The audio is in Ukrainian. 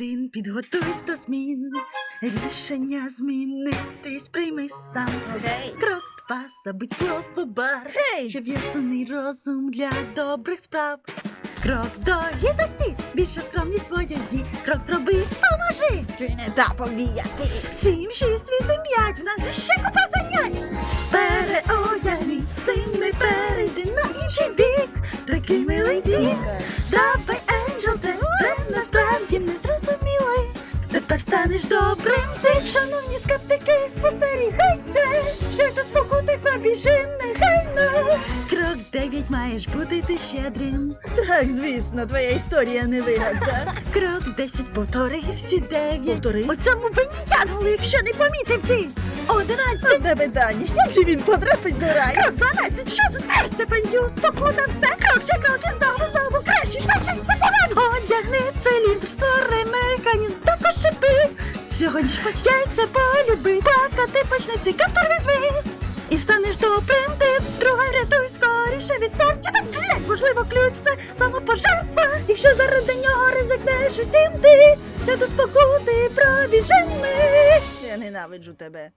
один, підготуйся до змін. Рішення змінитись прийми сам. Окей. Крок два, забудь слово бар. Гей! Щоб ясний розум для добрих справ. Крок до гідності, більше скромність в одязі. Крок зроби, поможи. Чи не та повіяти? Сім, шість, вісім, п'ять, в нас іще купа занять. Переодягни, з ними перейди на інший бік. Такий милий бік. Давай, станеш добрим, ти, шановні скептики, спостерігайте, що до спокути побіжи негайно. Крок дев'ять маєш бути ти щедрим. Так, звісно, твоя історія не вигадка. Крок десять повтори всі дев'ять. Повтори. У цьому винні янголи, якщо не помітив ти. Одинадцять. Одне питання, як же він потрапить до раю? Крок 12, що за терся, пандюс, спокута, все, крок, ще крок, і Сьогодні ж яйця полюби, плакати почнеться, каптур візьми. І станеш добрим, ти друга рятуй скоріше від смерті. Так як можливо, ключ це самопожертва. Якщо заради нього ризикнеш усім ти, все до спокути пробіжимо. Я ненавиджу тебе.